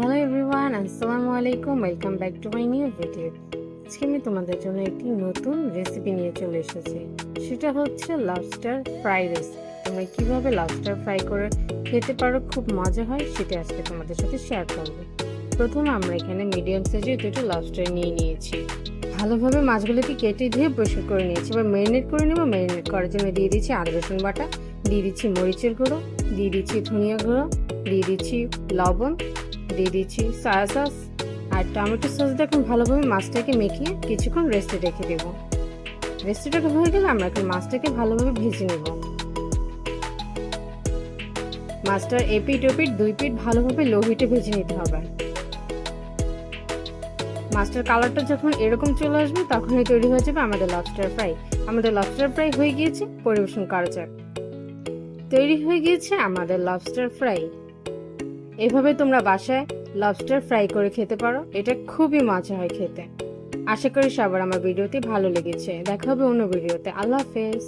Hello everyone আসসালামু আলাইকুম welcome back to my new video আজকে আমি তোমাদের জন্য একটি নতুন রেসিপি নিয়ে চলে এসেছি। সেটা হচ্ছে লবস্টার ফ্রাই রেসিপি তোমরা কীভাবে লবস্টার ফ্রাই করে খেতে পারো, খুব মজা হয়, সেটা আজকে তোমাদের সাথে শেয়ার করব। প্রথমে আমরা এখানে মিডিয়াম সাইজের দুটো লবস্টার নিয়ে নিয়েছি। ভালোভাবে মাছগুলোকে কেটে ধুয়ে পরিষ্কার করে নিয়েছি। এবার ম্যারিনেট করে নেব। ম্যারিনেট করার জন্য দিয়ে দিচ্ছি আদা রসুন বাটা, দিয়ে দিচ্ছি মরিচের গুঁড়ো, দিয়ে দিচ্ছি ধনিয়া গুঁড়ো দিয়ে দিচ্ছি লবণ, দিয়ে দিচ্ছি সয়া সস আর টমেটো সস এখন ভালোভাবে মাছটাকে মেখিয়ে কিছুক্ষণ রেস্টে রেখে দেব। রেস্টেটাকে হয়ে গেলে আমরা এখন মাছটাকে ভালোভাবে ভেজে নেব। মাছটার এপিট ওপিট দুই পিট ভালোভাবে লো হিটে ভেজে নিতে হবে। মাছটার কালারটা যখন এরকম চলে আসবে, তখনই তৈরি হয়ে যাবে আমাদের লবস্টার ফ্রাই আমাদের লবস্টার ফ্রাই হয়ে গিয়েছে, পরিবেশন করা যাক। তৈরি হয়ে গিয়েছে আমাদের লবস্টার ফ্রাই এভাবে তোমরা বাসায় লবস্টার ফ্রাই করে খেতে পারো। এটা খুবই মজা হয় খেতে। আশা করি সবার আমার ভিডিওটি ভালো লেগেছে। দেখা হবে অন্য ভিডিওতে। আল্লাহ হাফেজ।